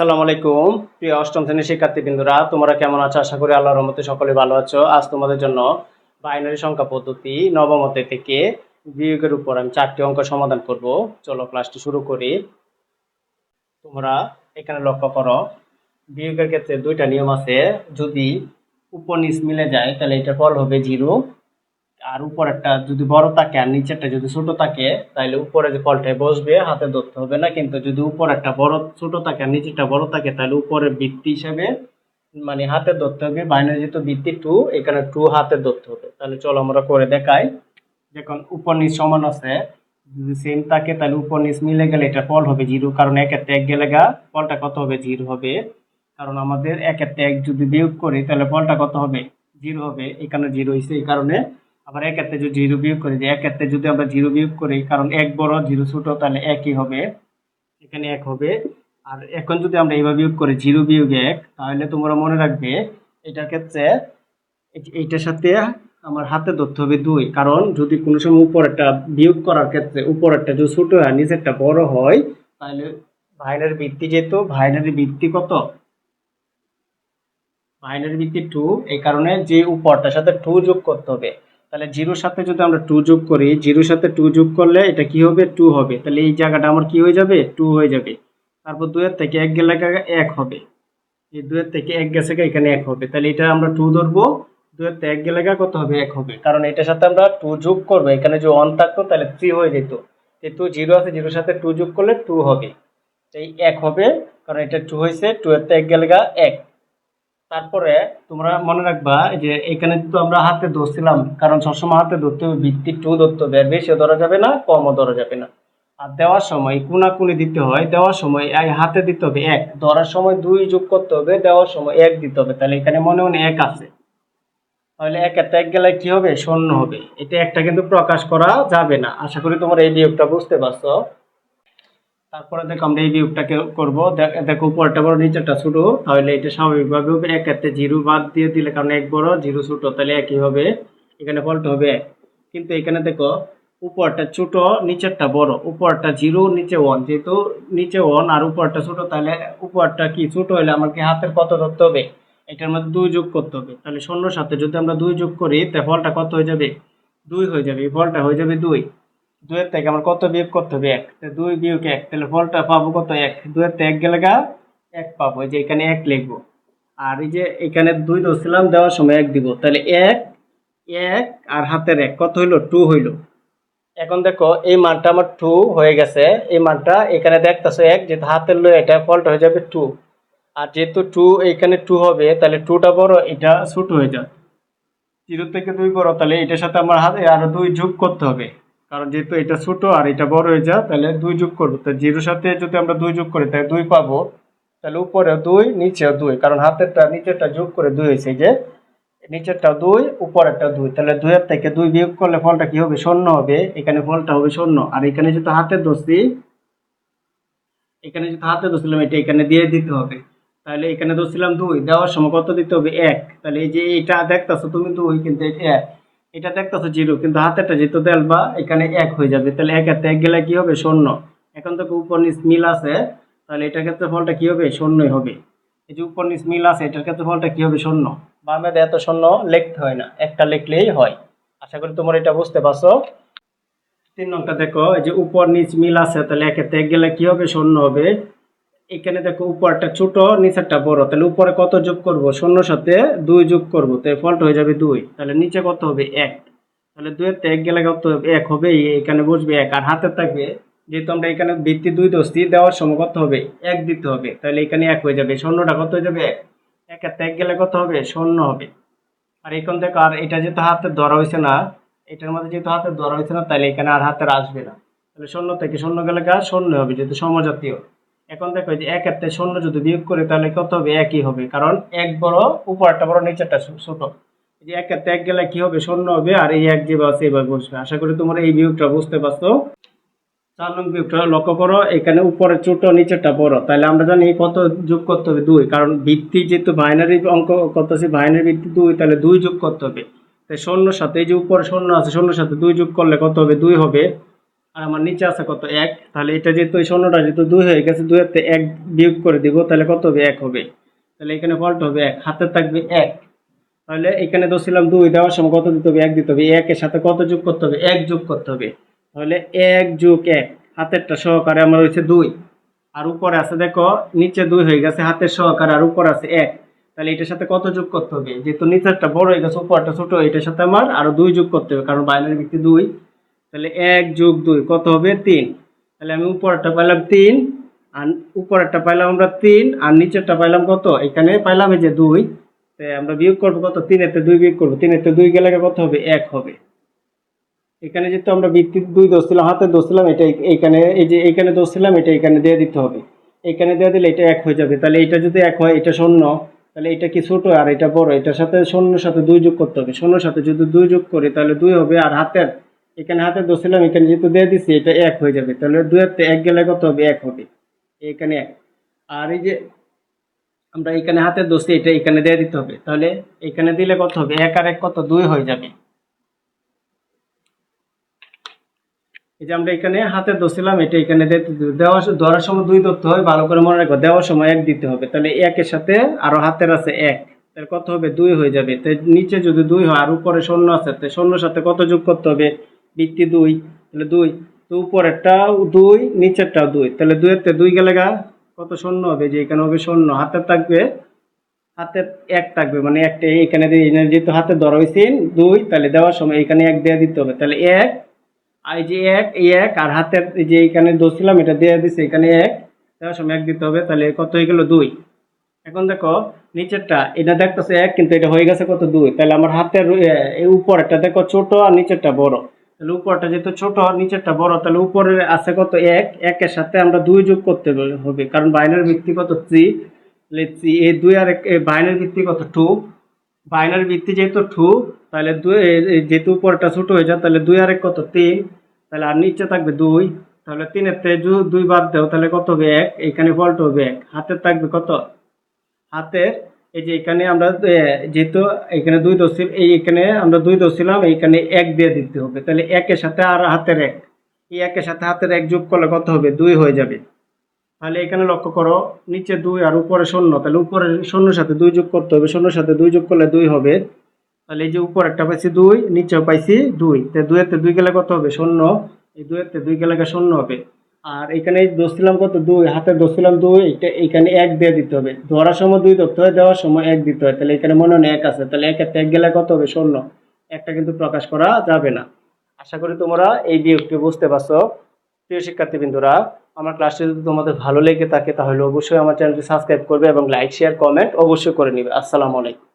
আসসালামু আলাইকুম। প্রিয় অষ্টম শ্রেণির শিক্ষার্থীবৃন্দরা, তোমরা কেমন আছো? আশা করি আল্লাহর রহমতে সকলে ভালো আছো। আজ তোমাদের জন্য বাইনারি সংখ্যা পদ্ধতি নবমতে থেকে বিয়োগের উপর আমি চারটি অঙ্ক সমাধান করব। চলো ক্লাসটি শুরু করি। তোমরা এখানে লক্ষ্য করো, বিয়োগের ক্ষেত্রে দুইটা নিয়ম আছে। যদি উপর নিচ মিলে যায়, তাহলে এটা ফল হবে জিরো। আর উপরেরটা যদি বড় থাকে আর নিচেরটা যদি ছোট থাকে তাহলে উপরে যে ফলটায় বসবে, হাতে ধরতে হবে না। কিন্তু যদি উপরেরটা বড়, ছোট থাকে আর নিচেরটা বড় থাকে তাহলে উপরের বৃত্তি হিসাবে মানে হাতে ধরতে হবে। বাইনারি যেহেতু বৃত্তি টু এখানে টু হাতে ধরতে হবে। তাহলে চলো আমরা করে দেখাই। যখন উপর নিচ সমান আছে। যদি সেম থাকে তাহলে উপর নিচ মিলে গেলে এটা ফল হবে জিরো কারণ একের এক গেলে গা ফলটা কত হবে? জিরো হবে। কারণ আমাদের একের এক যদি বিয়োগ করি তাহলে ফলটা কত হবে? জিরো হবে। এখানে জিরো হয়েছে এই কারণে। আবার এক এতে যদি জিরো বিয়োগ করি, যে এক এতে যদি আমরা জিরো বিয়োগ করি, কারণ এক বড় জিরো ছোট, তাহলে একই হবে। এখানে এক হবে। আর এখন যদি আমরা এইভাবে বিয়োগ করি জিরো বিয়োগ এক, তাহলে তোমরা মনে রাখবে, এটার ক্ষেত্রে এই- এইটার সাথে আমার হাতে ধরতে হবে দুই। কারণ যদি কোনো সময় উপরেরটা বিয়োগ করার ক্ষেত্রে উপরেরটা যদি ছোট হয়, নিচেরটা বড় হয়, তাহলে ভাইনারি ভিত্তি যেহেতু ভাইনারি ভিত্তি কত? বাইনারি ভিত্তি টু এই কারণে যে উপরটার সাথে টু যোগ করতে হবে। তাহলে জিরোর সাথে যদি আমরা টু যোগ করি, জিরোর সাথে টু যোগ করলে এটা কি হবে? টু হবে। তাহলে এই জায়গাটা আমার কি হয়ে যাবে? টু হয়ে যাবে। তারপর দুয়ের থেকে এক গেলে এক হবে। এই দুয়ের থেকে এক গেছে এখানে এক হবে। তাহলে এটা আমরা টু ধরবো। দুয়ের থেকে এক গেলে কত হবে? এক হবে। কারণ এটার সাথে আমরা টু যোগ করব। এখানে যে ওয়ান থাকতো, তাহলে থ্রি হয়ে যেত। যেহেতু জিরো আছে, জিরোর সাথে টু যোগ করলে টু হবে। এই এক হবে, কারণ এটা টু হয়েছে। টু এর থেকে এক গেলে এক। তারপরে তোমরা মনে রাখবা যে এখানে তো আমরা হাতে ধরছিলাম, কারণ সবসময় হাতে ধরতে হবে, ভিত্তি টু ধরতে হবে, আর বেশিও ধরা যাবে না, কমও ধরা যাবে না। আর দেওয়ার সময় কোনাকুনি দিতে হয়, দেওয়ার সময় এই হাতে দিতে হবে এক, ধরার সময় দুই যোগ করতে হবে, দেওয়ার সময় এক দিতে হবে, তাহলে এখানে মনে মনে এক আছে। তাহলে এক একটা এক গেলে কি হবে? শূন্য হবে। এটা একটা কিন্তু প্রকাশ করা যাবে না। আশা করি তোমরা এই বিয়োগটা বুঝতে পারছ। তারপরে দেখো আমরা এই বিয়োগটাকে করব। দেখ- উপরটা বড়, নিচেরটা ছোট। তাহলে এটা স্বাভাবিকভাবে হবে এক হাতে জিরো বাদ দিয়ে দিলে কারণ এক বড়, জিরো ছোট, তাহলে একই হবে। এখানে ফলটা হবে এক। কিন্তু এখানে দেখো উপরটা ছোট, নিচেরটা বড়। উপরটা জিরো, নিচে ওয়ান যেহেতু নিচে ওয়ান আর উপরটা ছোট, তাহলে উপরটা কি ছোট হলে আমাকে হাতের কত ধরতে হবে? এটার মধ্যে দুই যোগ করতে হবে। তাহলে শূন্যর সাথে যদি আমরা দুই যোগ করি তাহলে ফলটা কত হয়ে যাবে? দুই হয়ে যাবে। এই ফলটা হয়ে যাবে দুই। দুয়ের থেকে আমার কত বিয়োগ করতে হবে? এক। দুই বিয়োগ এক, তাহলে ফলটা পাবো কত এক? দুয়ের থেকে এক গেলে গা, এক পাবো। যে এখানে এক লিখব। আর এই যে এখানে দুই ধরছিলাম, দেওয়ার সময় এক দিব। তাহলে এক এক আর হাতের এক। কত হইল? টু হইল। এখন দেখো, এই মানটা আমার টু হয়ে গেছে। এই মানটা এখানে দেখতেছো এক, যেহেতু হাতের লো এটা ফলটা হয়ে যাবে টু। আর যেহেতু টু এখানে টু হবে, তাহলে টুটা বড়, এটা ছোট হয়ে যাবে। জিরো থেকে দুই বড়, তাহলে এটার সাথে আমার হাতে আরও দুই যোগ করতে হবে। কারণ যেহেতু এটা ছোট আর এটা বড় হয়ে যায়, তাহলে দুই যোগ করব। তো জিরোর সাথে যদি আমরা দুই যোগ করি, তাহলে দুই পাবো। তাহলে উপরে দুই, নিচেও দুই, কারণ হাতেরটা, নিচেরটা যোগ করে দুই হয়েছে যে, নিচেরটা দুই, উপরেরটা দুই। তাহলে দুইয়ের থেকে দুই বিয়োগ করলে ফলটা কি হবে? শূন্য হবে। এখানে ফলটা হবে শূন্য। আর এখানে যেহেতু হাতের দোষী এখানে যেহেতু হাতে ধরছিলাম, এটা এখানে দিয়ে দিতে হবে। তাহলে এখানে ধরছিলাম দুই, দেওয়ার সময় কত দিতে হবে? এক। তাহলে এই যে এটা দেখতেছো, তুমি দুই, কিন্তু এক। এটা দেখতেছো জিরো, কিন্তু হাতেরটা যেহেতু দেলবা এখানে এক হয়ে যাবে। তাহলে এক হাতে এক গেলে কি হবে? শূন্য। এখন তো উপর নিচ মিল আছে, তাহলে এটার ক্ষেত্রে ফলটা কি হবে? শূন্যই হবে। এই যে উপর নিচ মিল আছে, এটার ক্ষেত্রে ফলটা কি হবে? শূন্য। বামে এত শূন্য লিখতে হয় না, একটা লিখলেই হয়। আশা করি তোমরা এটা বুঝতে পারছ। তিন নংটা দেখো, এই যে উপর নিচ মিল আছে, তাহলে একে এক গেলে কি হবে? শূন্য হবে। এখানে দেখো উপরটা ছোট, নিচেরটা বড়। তাহলে উপরে কত যোগ করব? শূন্য সাথে দুই যোগ করব। তাই ফলটা হয়ে যাবে দুই। তাহলে নিচে কত হবে? এক। তাহলে দুইয়ের থেকে এক গেলে কত হবে? এক হবে এখানে বসবে এক। আর হাতে থাকবে, যেহেতু আমরা এখানে ভিত্তি দুই দোষী দেওয়ার সময় কত হবে? এক দিতে হবে। তাহলে এখানে এক হয়ে যাবে। শূন্যটা কত হয়ে যাবে? এক। থেকে এক গেলে কত হবে? শূন্য হবে। আর এখন দেখো, আর এটা যেহেতু হাতে ধরা হয়েছে না, এটার মধ্যে যেহেতু হাতে ধরা হয়েছে না, তাহলে এখানে আর হাতের আসবে না। তাহলে শূন্য থেকে শূন্য গেলে গা, শূন্য হবে, যেহেতু সমজাতীয়। এখন দেখো যে এক এতে শূন্য যদি বিয়োগ করে, তাহলে কত হবে? একই হবে। কারণ এক বড়, উপরটা বড়, নিচেরটা ছোট। যে এক এতে এক গেলে কি হবে? শূন্য হবে, আর এই এক যেভাবে আছে এভাবে বসবে। আশা করি তোমরা এই বিয়োগটা বুঝতে পারছ। চার নং বিয়োগটা লক্ষ্য করো, এখানে উপরে ছোট, নিচেরটা বড়। তাহলে আমরা জানি কত যোগ করতে হবে? দুই। কারণ ভিত্তি যেহেতু বাইনারি অঙ্ক করতেছি বাইনারি ভিত্তি দুই, তাহলে দুই যোগ করতে হবে। তাই শূন্যর সাথে, এই যে উপরে শূন্য আছে শূন্যর সাথে দুই যোগ করলে কত হবে? দুই হবে। আর আমার নিচে আছে কত? এক। তাহলে এটা যেহেতু এই শূন্যটা যেহেতু দুই হয়ে গেছে, দুই হাতে এক বিয়োগ করে দিব, তাহলে কত হবে? এক হবে। তাহলে এখানে ফলটা হবে এক, হাতে থাকবে এক। তাহলে এখানে ধরছিলাম দুই, দেওয়ার সময় কত দিতে হবে? এক দিতে হবে। একের সাথে কত যোগ করতে হবে? এক যোগ করতে হবে। তাহলে এক যোগ এক, হাতেরটা সহকারে আমার হয়েছে দুই। আর উপরে আছে দেখো, নিচে দুই হয়ে গেছে, হাতের সহকারে আর উপরে আছে এক। তাহলে এটার সাথে কত যোগ করতে হবে? যেহেতু নিচেরটা বড় হয়ে গেছে, উপরটা ছোট, এটার সাথে আমার আরও দুই যোগ করতে হবে, কারণ বাইনারি ভিত্তি দুই। তাহলে এক যোগ দুই, কত হবে তিন? তাহলে আমি উপরেরটা পাইলাম তিন, আর উপরেরটা পাইলাম আমরা তিন, আর নিচেরটা পাইলাম কত? এখানে পাইলাম এই যে দুই, তো আমরা বিয়োগ করব কত? তিনেতে দুই বিয়োগ করব তিনেতে দুই গেলে কত হবে? এক হবে। এখানে যেহেতু আমরা ভিত্তির দুই দোষ দোষছিলাম হাতে দোষ দোষছিলাম এটা এইখানে এই যে এইখানে দোষছিলাম এটা এখানে দিয়ে দিতে হবে। এখানে দিয়ে দিলে এটা এক হয়ে যাবে। তাহলে এটা যদি এক হয়, এটা শূন্য, তাহলে এটা কি ছোট আর এটা বড়? এটার সাথে শূন্যর সাথে দুই যোগ করতে হবে। শূন্যর সাথে যদি দুই যোগ করি, তাহলে দুই হবে, আর হাতের এখানে হাতে দোষছিলাম এখানে যেহেতু দিয়ে দিচ্ছি এটা এক হয়ে যাবে। তাহলে দুই হাতে এক গেলে কত হবে? এক হবে। এখানে এক। আর এই যে আমরা এখানে হাতে দোষে এটা এখানে দিয়ে দিতে হবে। তাহলে এখানে দিলে কত হবে? এক আর এক কত? দুই হয়ে যাবে। এই যে আমরা এখানে হাতে দোষিলাম এটা এখানে দেওয়ার ধরার সময় দুই ধরতে হয়, ভালো করে মনে রাখব দেওয়ার সময় এক দিতে হবে। তাহলে একের সাথে আরও হাতের আছে এক। তাহলে কত হবে? দুই হয়ে যাবে। তাই নিচে যদি দুই হয়, আর উপরে শূন্য আছে তাই শূন্যর সাথে কত যোগ করতে হবে? বৃত্তি দুই, তাহলে দুই। তো উপরেরটাও দুই, নিচেরটাও দুই। তাহলে দুইয়ের দুই গেলে গা, কত শূন্য হবে? যে এখানে হবে শূন্য। হাতের থাকবে হাতে এক থাকবে মানে একটা এখানে যেহেতু হাতে ধরা হয়েছে, দুই, তাহলে দেওয়ার সময় এখানে এক দেওয়া দিতে হবে। তাহলে এক, আর যে এক এক, আর হাতের যে এখানে দোষছিলাম এটা দেওয়া দিচ্ছে এখানে এক, দেওয়ার সময় এক দিতে হবে, তাহলে কত হয়ে গেল? দুই। এখন দেখো, নিচেরটা, এটা দেখতেছে এক, কিন্তু এটা হয়ে গেছে কত? দুই। তাহলে আমার হাতের উপরেরটা দেখো ছোট আর নিচেরটা বড়। তাহলে উপরটা যেহেতু ছোট, নিচেরটা বড়, তাহলে উপরে আছে কত এক? একের সাথে আমরা দুই যোগ করতে হবে, কারণ বাইনারি ভিত্তি কত থ্রি থ্রি- এই দুই আর এক বাইনারি ভিত্তি কত টু বাইনারি ভিত্তি যেহেতু টু তাহলে দুই যেহেতু উপরটা ছোট হয়ে যায় তাহলে দুই আর এক কত তিন? তাহলে আর নিচে থাকবে দুই, তাহলে তিনের যদি দুই বাদ দেও, তাহলে কত হবে এক? এখানে ফল্ট হবে এক। হাতের থাকবে কত? হাতের এই যে এখানে আমরা যেহেতু এখানে দুই দশিল এই এখানে আমরা দুই দশিলাম এইখানে এক দিয়ে দিতে হবে। তাহলে একের সাথে আর হাতের এক। এই একের সাথে হাতের এক যোগ করলে কত হবে? দুই হয়ে যাবে। তাহলে এখানে লক্ষ্য করো, নিচে দুই আর উপরে শূন্য। তাহলে উপরে শূন্যর সাথে দুই যোগ করতে হবে। শূন্যর সাথে দুই যোগ করলে দুই হবে। তাহলে এই যে উপর একটা পাইছি দুই, নিচেও পাইছি দুই। তো দুইয়েতে দুই গেলে কত হবে? শূন্য। এই দুইয়েতে দুই গেলে শূন্য হবে। আর এখানে দোষছিলাম কত? দুই, হাতে দোষছিলাম দুই, এটা এখানে এক দিয়ে দিতে হবে। ধরার সময় দুই ধরতে হয়, দেওয়ার সময় এক দিতে হয়। তাহলে এখানে মনে হয় এক আছে। তাহলে একের এক গেলে কত হবে? শূন্য একটা কিন্তু প্রকাশ করা যাবে না। আশা করি তোমরা এই বিয়োগটি বুঝতে পারছ। প্রিয় শিক্ষার্থীবৃন্দরা, আমার ক্লাসটি যদি তোমাদের ভালো লেগে থাকে, তাহলে অবশ্যই আমার চ্যানেলটি সাবস্ক্রাইব করবে এবং লাইক, শেয়ার, কমেন্ট অবশ্যই করে নিবে। আসসালামু আলাইকুম।